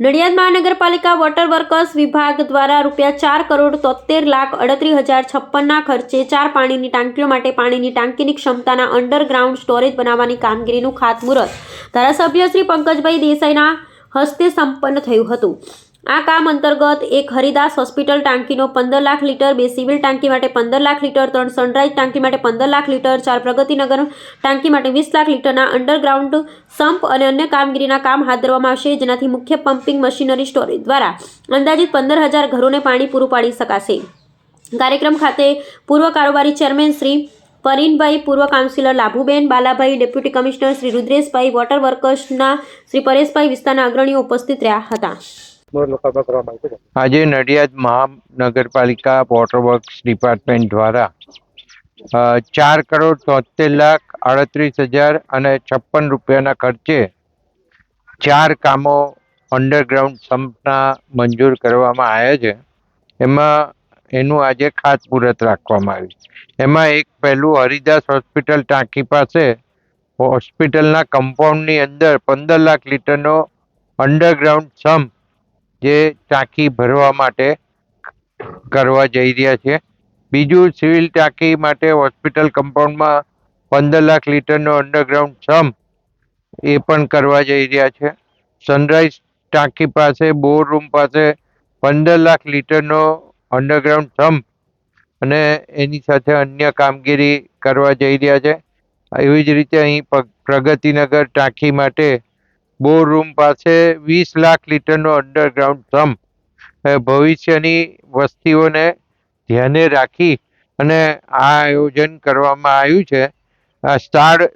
નડિયાદ મહાનગરપાલિકા water workers વિભાગ દ્વારા રૂપિયા ચાર કરોડ તોતેર લાખ અડત્રીસ હજાર છપ્પનના ખર્ચે ચાર પાણીની ટાંકીઓ માટે પાણીની ટાંકીની ક્ષમતાના અંડરગ્રાઉન્ડ સ્ટોરેજ બનાવવાની કામગીરીનું ખાતમુહૂર્ત. ધારાસભ્ય શ્રી પંકજભાઈ દેસાઈના હસ્તે સંપન્ન થયું હતું. આ કામ અંતર્ગત એક હરિદાસ હોસ્પિટલ ટાંકીનો પંદર લાખ લીટર, બે સિવિલ ટાંકી માટે પંદર લાખ લીટર, ત્રણ સનરાઈઝ ટાંકી માટે પંદર લાખ લીટર, ચાર પ્રગતિનગર ટાંકી માટે વીસ લાખ લીટરના અંડરગ્રાઉન્ડ સંપ અને અન્ય કામગીરીના કામ હાથ ધરવામાં આવશે, જેનાથી મુખ્ય પમ્પિંગ મશીનરી સ્ટોરેજ દ્વારા અંદાજિત પંદર હજાર ઘરોને પાણી પૂરું પાડી શકાશે. કાર્યક્રમ ખાતે પૂર્વ કારોબારી ચેરમેન શ્રી પરીનભાઈ, પૂર્વ councillor Labhuben, Balabhai, deputy commissioner Shri Rudreshbhai, water વર્કર્સના Shri Pareshbhai વિસ્તારના અગ્રણીઓ ઉપસ્થિત રહ્યા હતા. આજે નડિયાદ મહાનગરપાલિકા વોટર વર્ક્સ ડિપાર્ટમેન્ટ દ્વારા ચાર કરોડ તોતેર લાખ આડત્રીસ હજાર અને છપ્પન રૂપિયાના ખર્ચે ચાર કામો અંડરગ્રાઉન્ડ સંપના મંજૂર કરવામાં આવ્યા છે. એમાં એનું આજે ખાતમુહૂર્ત રાખવામાં આવ્યું એમાં એક પહેલું હરિદાસ હોસ્પિટલ ટાંકી પાસે હોસ્પિટલના કમ્પાઉન્ડની અંદર પંદર લાખ લીટરનો અંડરગ્રાઉન્ડ સંપ જે ટાંકી ભરવા માટે કરવા જઈ રહ્યા છે. બીજું સિવિલ ટાંકી માટે હોસ્પિટલ કમ્પાઉન્ડમાં પંદર લાખ લીટરનો અંડરગ્રાઉન્ડ સમ એ પણ કરવા જઈ રહ્યા છે. સનરાઈઝ ટાંકી પાસે બોર રૂમ પાસે પંદર લાખ લીટરનો અંડરગ્રાઉન્ડ સમ્પ અને એની સાથે અન્ય કામગીરી કરવા જઈ રહ્યા છે. એવી જ રીતે અહીં પ્રગતિનગર ટાંકી માટે બોર રૂમ પાસે વીસ લાખ લીટરનો અંડરગ્રાઉન્ડ અ, ભવિષ્યની વસ્તીઓને ધ્યાને રાખી અને આ આયોજન કરવામાં આવ્યું છે. સ્થળ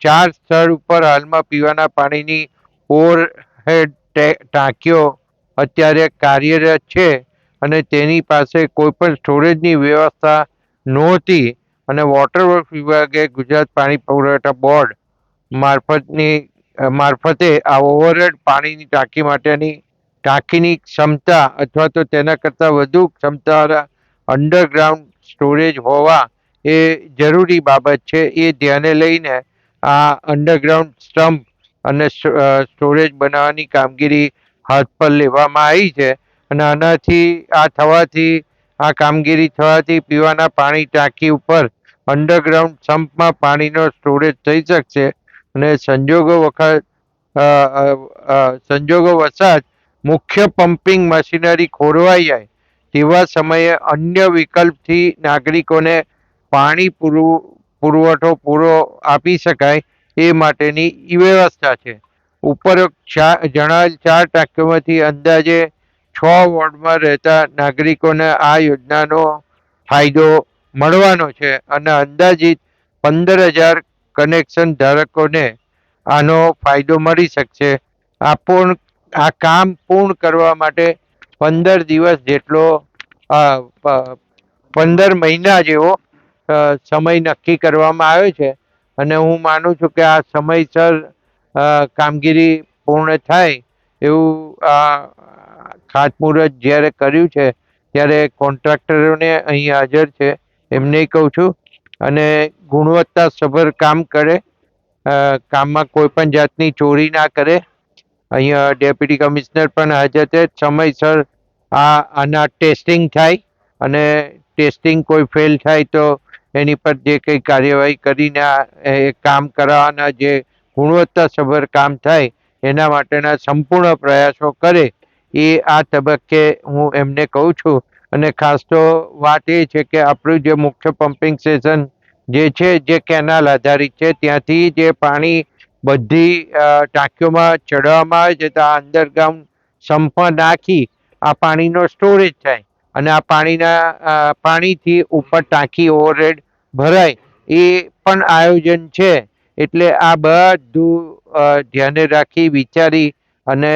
ચાર સ્થળ ઉપર હાલમાં પીવાના પાણીની ઓવરહેડ ટાંકીઓ અત્યારે કાર્યરત છે અને તેની પાસે કોઈ પણ સ્ટોરેજની વ્યવસ્થા નહોતી અને વોટર વર્ક વિભાગે ગુજરાત પાણી પુરવઠા બોર્ડ મારફતની મારફતે આ ઓવરહેડ પાણીની ટાંકી માટેની ટાંકીની ક્ષમતા અથવા તો તેના કરતાં વધુ ક્ષમતાવાળા અંડરગ્રાઉન્ડ સ્ટોરેજ હોવા એ જરૂરી બાબત છે. એ ધ્યાને લઈને આ અંડરગ્રાઉન્ડ સ્ટમ્પ અને સ્ટોરેજ બનાવવાની કામગીરી હાથ પર લેવામાં આવી છે અને આનાથી, આ થવાથી, આ કામગીરી થવાથી પીવાના પાણી ટાંકી ઉપર અંડરગ્રાઉન્ડ સંપમાં પાણીનો સ્ટોરેજ થઈ શકશે. અને સંજોગો વખત સંજોગો વસાત મુખ્ય પમ્પિંગ મશીનરી ખોરવાઈ જાય તેવા સમયે અન્ય વિકલ્પથી નાગરિકોને પાણી પૂરું, પુરવઠો પૂરો આપી શકાય એ માટેની વ્યવસ્થા છે. ઉપરોક્ત જણાવેલ ચાર ટાંકીઓમાંથી અંદાજે છ વોર્ડમાં રહેતા નાગરિકોને આ યોજનાનો ફાયદો મળવાનો છે અને અંદાજિત પંદર હજાર કનેક્શન ધારકોને આનો ફાયદો મળી શકશે. આ પૂર્ણ, આ કામ પૂર્ણ કરવા માટે પંદર દિવસ જેટલો પંદર મહિના જેવો સમય નક્કી કરવામાં આવ્યો છે. અને હું માનું છું કે આ સમયસર કામગીરી પૂર્ણ થાય એવું આ ખાતમુહૂર્ત જ્યારે કર્યું છે, ત્યારે કોન્ટ્રાક્ટરોને અહીં હાજર છે. એમને કહું છું અને ગુણવત્તાસભર કામ કરે કામમાં કોઈ પણ જાતની ચોરી ના કરે. અહીંયા ડેપ્યુટી કમિશનર પણ હાજર છે. સમયસર આ, આના ટેસ્ટિંગ થાય અને ટેસ્ટિંગ કોઈ ફેલ થાય તો એની પર જે કંઈ કાર્યવાહી કરીને એ કામ કરાવવાના જે ગુણવત્તાસભર કામ થાય એના માટેના સંપૂર્ણ પ્રયાસો કરે એ આ તબક્કે હું એમને કહું છું. અને ખાસ તો વાત એ છે કે આપણું જે મુખ્ય પમ્પિંગ સ્ટેશન જે છે, જે કેનાલ આધારિત છે, ત્યાંથી જે પાણી બધી ટાંકીઓમાં ચડવામાં આવે છે, તો આ અંડરગ્રાઉન્ડ સંપમાં નાખી આ પાણીનો સ્ટોરેજ થાય અને આ પાણીના પાણીથી ઉપર ટાંકી ઓવરહેડ ભરાય એ પણ આયોજન છે. એટલે આ બધું ધ્યાને રાખી વિચારી અને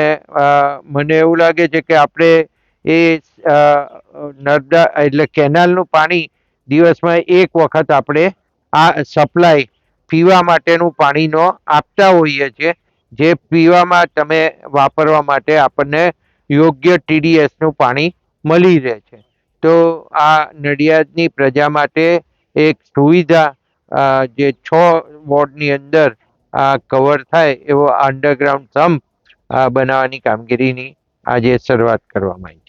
મને એવું લાગે છે કે આપણે એ નર્મદા એટલે કેનાલનું પાણી દિવસમાં એક વખત આપણે આ સપ્લાય પીવા માટેનું પાણીનો આપતા હોઈએ છીએ, જે પીવામાં તમે વાપરવા માટે આપણને યોગ્ય ટીડીએસનું પાણી મળી રહે છે. તો આ નડિયાદની પ્રજા માટે એક સુવિધા જે છ વોર્ડની અંદર આ કવર થાય એવો અંડરગ્રાઉન્ડ સંપ બનાવવાની કામગીરીની આજે શરૂઆત કરવામાં આવી.